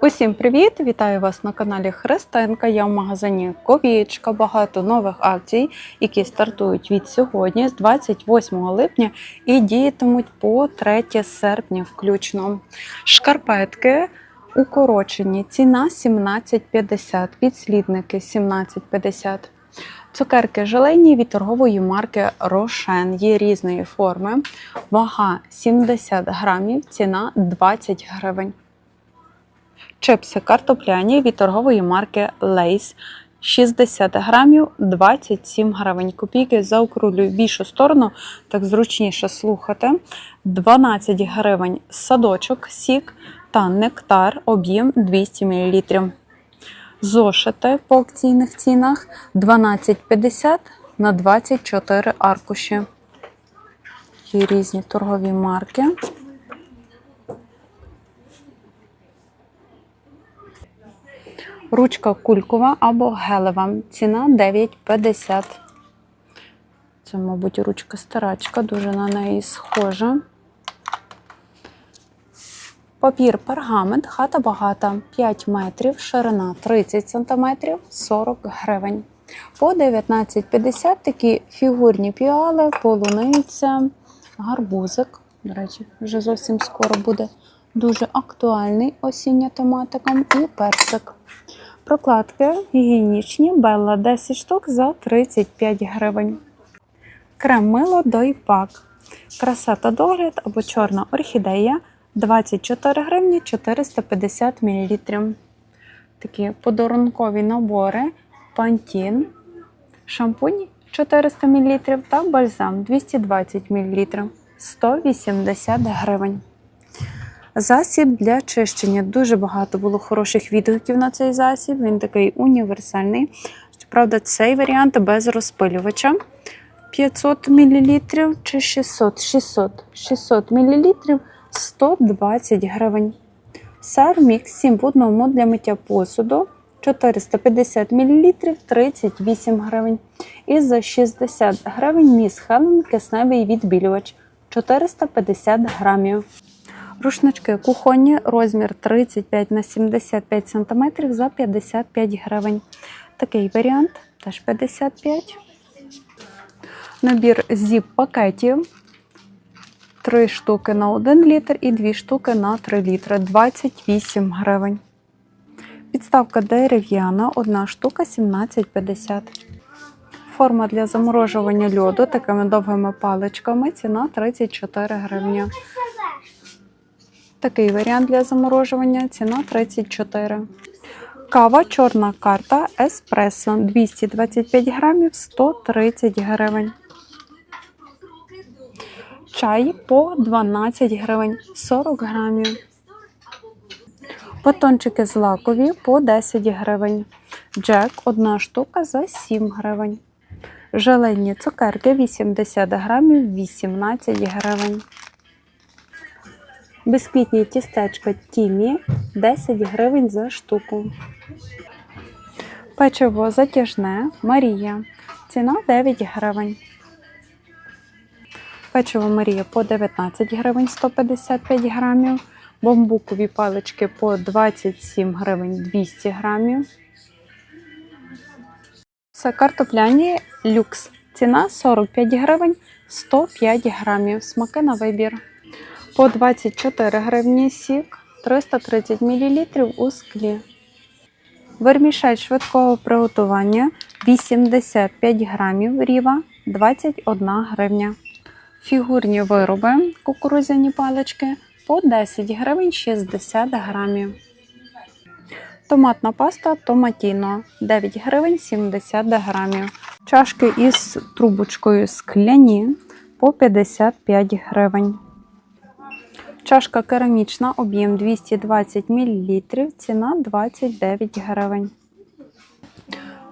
Усім привіт! Вітаю вас на каналі Христинка. Я в магазині Ковічка. Багато нових акцій, які стартують від сьогодні, з 28 липня, і діятимуть по 3 серпня, включно. Шкарпетки укорочені. Ціна 17,50, підслідники 17,50. Цукерки желейні від торгової марки Рошен є різної форми. Вага 70 грамів, ціна 20 гривень. Чипси картопляні від торгової марки Lays 60 грамів 27 гривень. Копійки заокруглюю в більшу сторону, так зручніше слухати. 12 гривень садочок, сік та нектар, об'єм 200 мл. Зошити по акційних цінах 12,50 на 24 аркуші. Є різні торгові марки. Ручка кулькова або гелева. Ціна 9,50. Це, мабуть, ручка старачка, дуже на неї схожа. Папір пергамент, хата багата 5 метрів, ширина 30 см, 40 гривень. По 19,50 такі фігурні піали, полуниця, гарбузик. До речі, вже зовсім скоро буде дуже актуальний осіння тематика і персик. Прокладки гігієнічні Белла 10 штук за 35 гривень. Крем мило Дойпак. Краса та догляд або чорна орхідея 24 гривні 450 мл. Такі подарункові набори Пантін, шампунь 400 мл та бальзам 220 мл 180 гривень. Засіб для чищення. Дуже багато було хороших відгуків на цей засіб. Він такий універсальний. Щоправда, цей варіант без розпилювача. 500 мл чи 600 600 600 мл 120 гривень. Сермікс 7 в одному для миття посуду 450 мл 38 гривень. І за 60 гривень міс Хелен кисневий відбілювач 450 грамів. Рушнички кухонні, розмір 35 на 75 см за 55 гривень. Такий варіант теж 55. Набір зіп пакетів. 3 штуки на 1 літр і 2 штуки на 3 літри 28 гривень. Підставка дерев'яна, 1 штука 17,50. Форма для заморожування льоду такими довгими паличками. Ціна 34 гривні. Такий варіант для заморожування. Ціна 34. Кава чорна карта еспресо 225 грамів 130 гривень. Чай по 12 гривень 40 грамів. Батончики злакові по 10 гривень. Джек одна штука за 7 гривень. Желені цукерки 80 грамів 18 гривень. Бісквітні тістечка Тімі 10 гривень за штуку. Печиво затяжне Марія. Ціна 9 гривень. Печиво Марія по 19 гривень 155 грамів. Бамбукові палички по 27 гривень 200 грамів. Це картопляні люкс. Ціна 45 гривень 105 грамів. Смаки на вибір. По 24 гривні сік 330 мл у склі. Вермішель швидкого приготування 85 грамів ріва 21 гривня. Фігурні вироби кукурудзяні палички по 10 гривень 60 грамів. Томатна паста томатіно 9 гривень 70 грамів. Чашки із трубочкою скляні по 55 гривень. Чашка керамічна, об'єм 220 мл, ціна 29 гривень.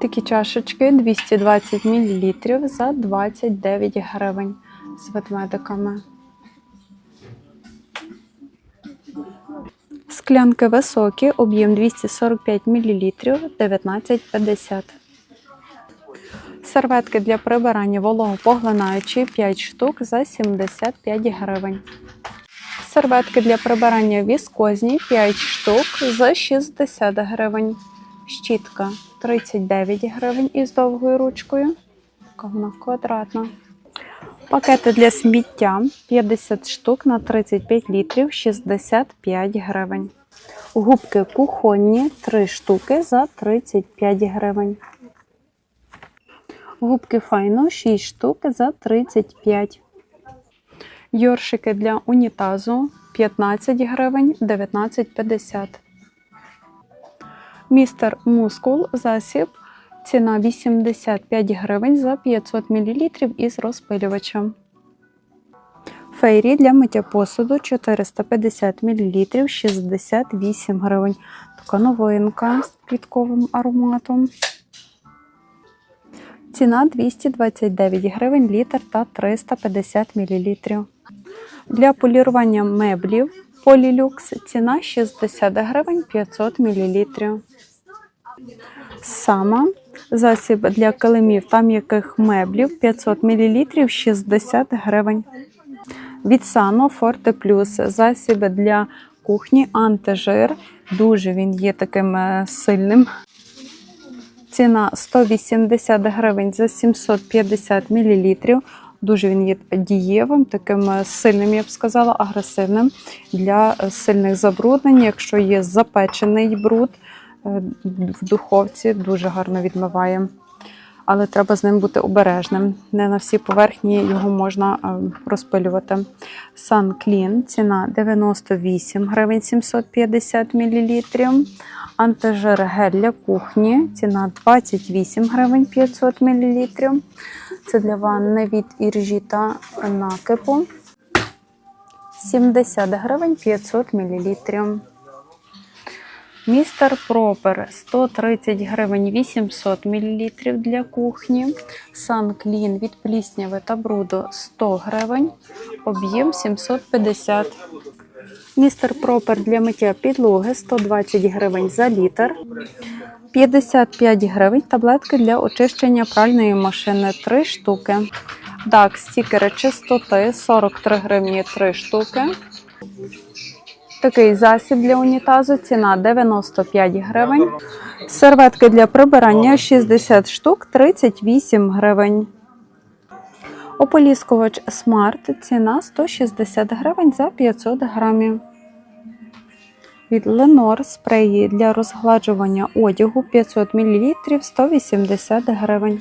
Такі чашечки 220 мл за 29 гривень з ведмедиками. Склянки високі, об'єм 245 мл, 19,50. Серветки для прибирання вологопоглинаючі 5 штук за 75 гривень. Серветки для прибирання віскозні 5 штук за 60 гривень. Щітка 39 гривень із довгою ручкою. Така вона квадратна. Пакети для сміття 50 штук на 35 літрів 65 гривень. Губки кухонні 3 штуки за 35 гривень. Губки файно 6 штук за 35. Йоршики для унітазу 15 гривень 19,50. Містер Мускул засіб. Ціна 85 гривень за 500 мл із розпилювачем. Фейрі для миття посуду 450 мл 68 гривень. Така новинка з квітковим ароматом. Ціна 229 гривень літр та 350 мл. Для полірування меблів Полілюкс ціна 60 гривень 500 мл. Сама засіб для килимів та м'яких меблів 500 мл 60 гривень. Від Sano Forte Plus засіб для кухні антижир. Дуже він є таким е, сильним. Ціна 180 гривень за 750 мл. Дуже він є дієвим, таким е, сильним, я б сказала, агресивним для е, сильних забруднень. Якщо є запечений бруд е, в духовці, дуже гарно відмиває. Але треба з ним бути обережним. Не на всі поверхні його можна розпилювати. Sun Clean, ціна 98 гривень 750 мл. Антижир гель для кухні, ціна 28 гривень 500 мл. Це для ванни від іржі та накипу. 70 гривень 500 мл. Містер Пропер 130 гривень 800 мл для кухні. Сан Клін від плісняви та бруду 100 гривень, об'єм 750 Містер Пропер для миття підлоги 120 гривень за літр. 55 гривень таблетки для очищення пральної машини 3 штуки. Так, стікери чистоти 43 гривні 3 штуки. Такий засіб для унітазу ціна 95 гривень. Серветки для прибирання 60 штук 38 гривень. Ополіскувач Smart ціна 160 гривень за 500 грамів. Від Lenor спреї для розгладжування одягу 500 мл 180 гривень.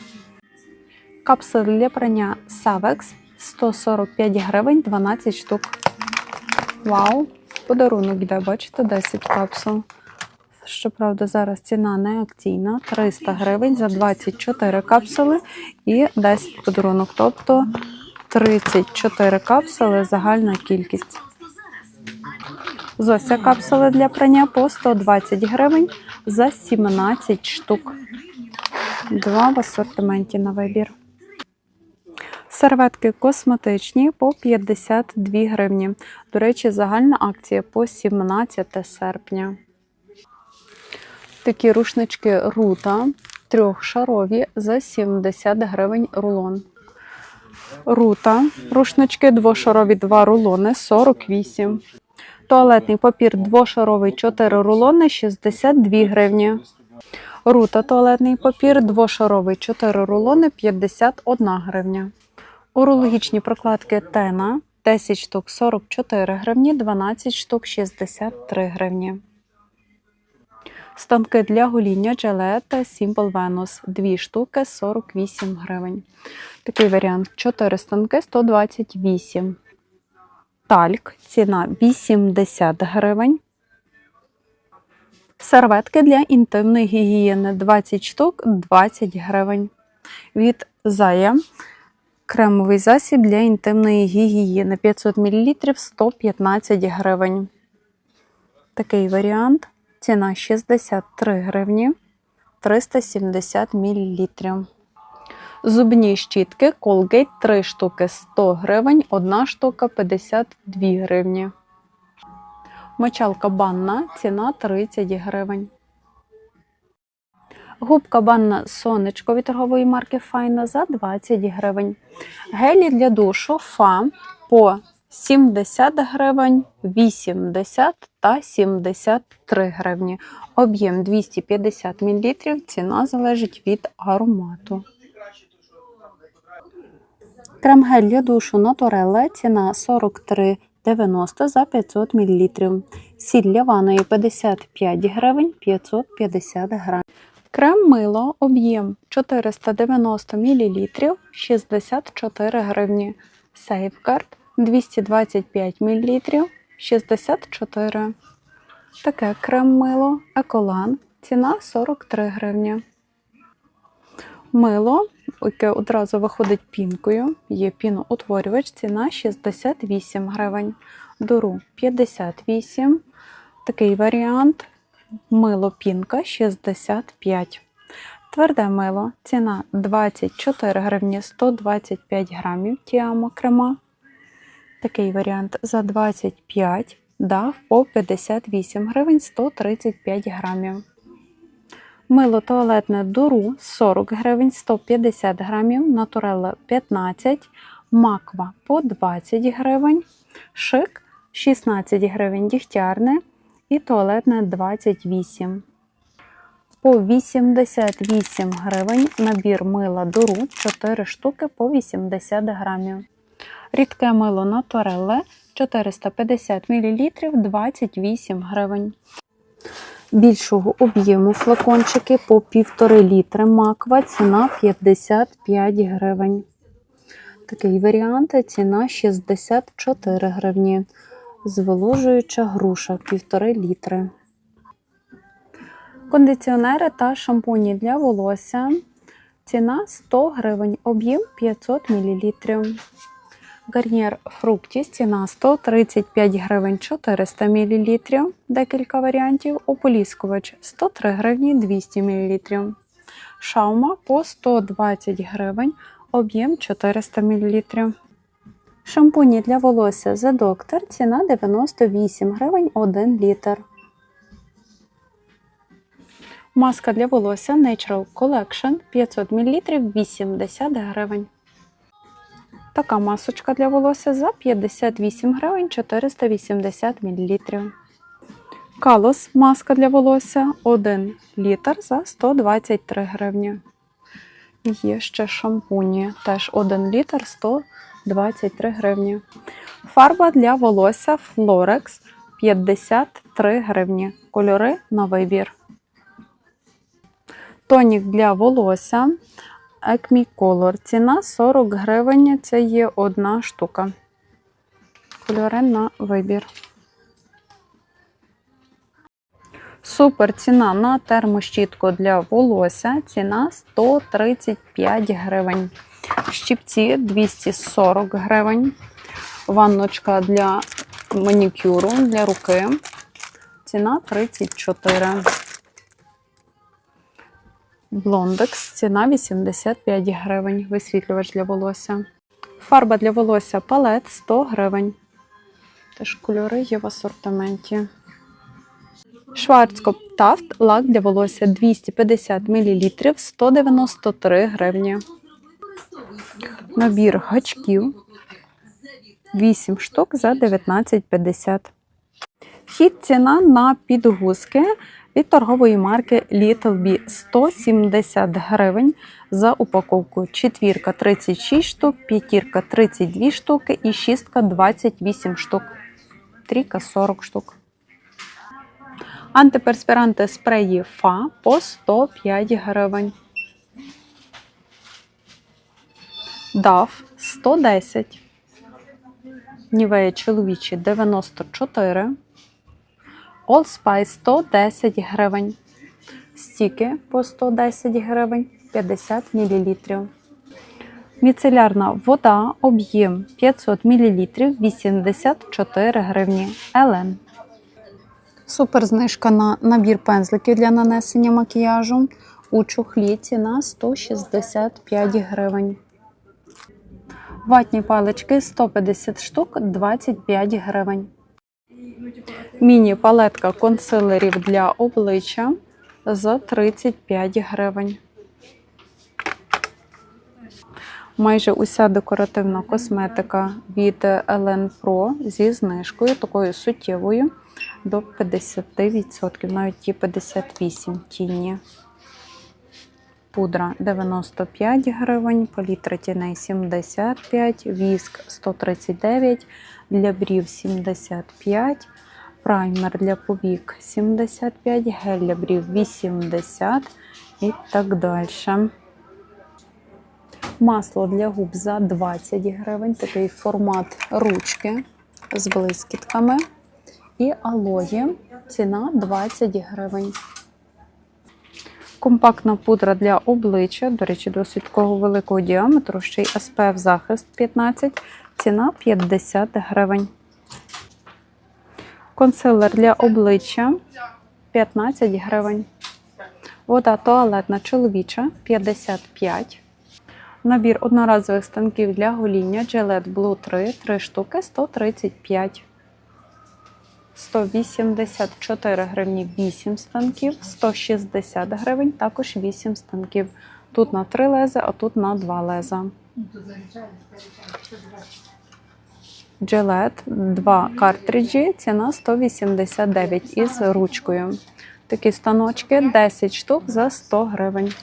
Капсули для прання Savex 145 гривень 12 штук. Вау! Подарунок йде, бачите, 10 капсул. Щоправда, зараз ціна не акційна 300 гривень за 24 капсули і 10 подарунок. Тобто 34 капсули загальна кількість. Зося капсули для прання по 120 гривень за 17 штук. Два в асортименті на вибір. Серветки косметичні по 52 гривні. До речі, загальна акція по 17 серпня. Такі рушнички рута трьохшарові за 70 гривень рулон. Рута, рушнички двошарові 2 рулони 48. Туалетний папір двошаровий 4 рулони 62 гривні. Рута туалетний папір двошаровий 4 рулони 51 гривня. Урологічні прокладки Тена 10 штук 44 гривні, 12 штук 63 гривні. Станки для гоління Gillette Simple Venus 2 штуки 48 гривень. Такий варіант 4 станки 128. Тальк ціна 80 гривень. Серветки для інтимної гігієни 20 штук 20 гривень. Від Зая кремовий засіб для інтимної гігієни 500 мл 115 гривень. Такий варіант. Ціна 63 гривні 370 мл. Зубні щітки Colgate 3 штуки 100 гривень, 1 штука 52 гривні. Мочалка банна ціна 30 гривень. Губка банна сонечко від торгової марки Файна за 20 гривень. Гелі для душу Фа по 70 гривень, 80 та 73 гривні. Об'єм 250 мл, ціна залежить від аромату. Крем-гель для душу Наторелла, ціна 43,90 за 500 мл. Сіль для ванної 55 гривень 550 грам. Крем-мило, об'єм 490 мл, 64 гривні. Сейфгард 225 мл, 64. Таке крем-мило, еколан, ціна 43 гривні. Мило, яке одразу виходить пінкою, є піноутворювач, ціна 68 гривень. Дуру 58. Такий варіант. Мило пінка 65. Тверде мило, ціна 24 гривні 125 грамів тіамо крема. Такий варіант за 25 дав по 58 гривень 135 грамів. Мило туалетне дуру 40 гривень 150 грамів, натурелла 15, маква по 20 гривень, шик 16 гривень дігтярне і туалетне 28. По 88 гривень набір мила дуру 4 штуки по 80 грамів. Рідке мило натурелле 450 мл 28 гривень. Більшого об'єму флакончики по 1,5 літри маква, ціна 55 гривень. Такий варіант, ціна 64 гривні. Зволожуюча груша 1,5 літри. Кондиціонери та шампуні для волосся. Ціна 100 гривень, об'єм 500 мл. Гарнір фруктіс ціна 135 гривень 400 мл, декілька варіантів. Ополіскувач 103 гривні 200 мл. Шаума по 120 гривень, об'єм 400 мл. Шампуні для волосся The Doctor ціна 98 гривень 1 літр. Маска для волосся Natural Collection 500 мл 80 гривень. Така масочка для волосся за 58 гривень 480 мл. Калос маска для волосся 1 літр за 123 гривні. Є ще шампуні, теж 1 літр 123 гривні. Фарба для волосся Florex 53 гривні. Кольори на вибір. Тонік для волосся Acme Color. Ціна 40 гривень. Це є одна штука. Кольори на вибір. Супер ціна на термощітку для волосся. Ціна 135 гривень. Щипці 240 гривень. Ванночка для манікюру для руки. Ціна 34. Блондекс, ціна 85 гривень. Висвітлювач для волосся. Фарба для волосся палет 100 гривень. Теж кольори є в асортименті. Шварцкоп Тафт лак для волосся 250 мл 193 гривні. Набір гачків 8 штук за 19,50. Хід ціна на підгузки від торгової марки Little Bee 170 гривень за упаковку. Четвірка 36 штук, п'ятірка 32 штуки і шістка 28 штук. Трійка 40 штук. Антиперспіранти спреї ФА по 105 гривень. DAF 110. Нівея чоловічі 94. Old Spice 110 гривень. Стіки по 110 гривень 50 мл. Міцелярна вода, об'єм 500 мл 84 гривні. Елен. Супер знижка на набір пензликів для нанесення макіяжу. У чохлі ціна 165 гривень. Ватні палички 150 штук 25 гривень. Міні-палетка консилерів для обличчя за 35 гривень. Майже уся декоративна косметика від Elen Pro зі знижкою, такою суттєвою до 50%, навіть ті 58 тіні. Пудра 95 гривень, палітра тіней 75, віск 139, для брів 75, праймер для повік 75, гель для брів 80 і так далі. Масло для губ за 20 гривень, такий формат ручки з блискітками. І алої ціна 20 гривень. Компактна пудра для обличчя, до речі, досить такого великого діаметру, ще й SPF захист 15, ціна 50 гривень. Консилер для обличчя 15 гривень. Вода туалетна чоловіча 55. Набір одноразових станків для гоління Gillette Blue 3, 3 штуки 135. 184 гривні 8 станків, 160 гривень також 8 станків. Тут на 3 леза, а тут на 2 леза. Gillette 2 картриджі, ціна 189 із ручкою. Такі станочки 10 штук за 100 гривень.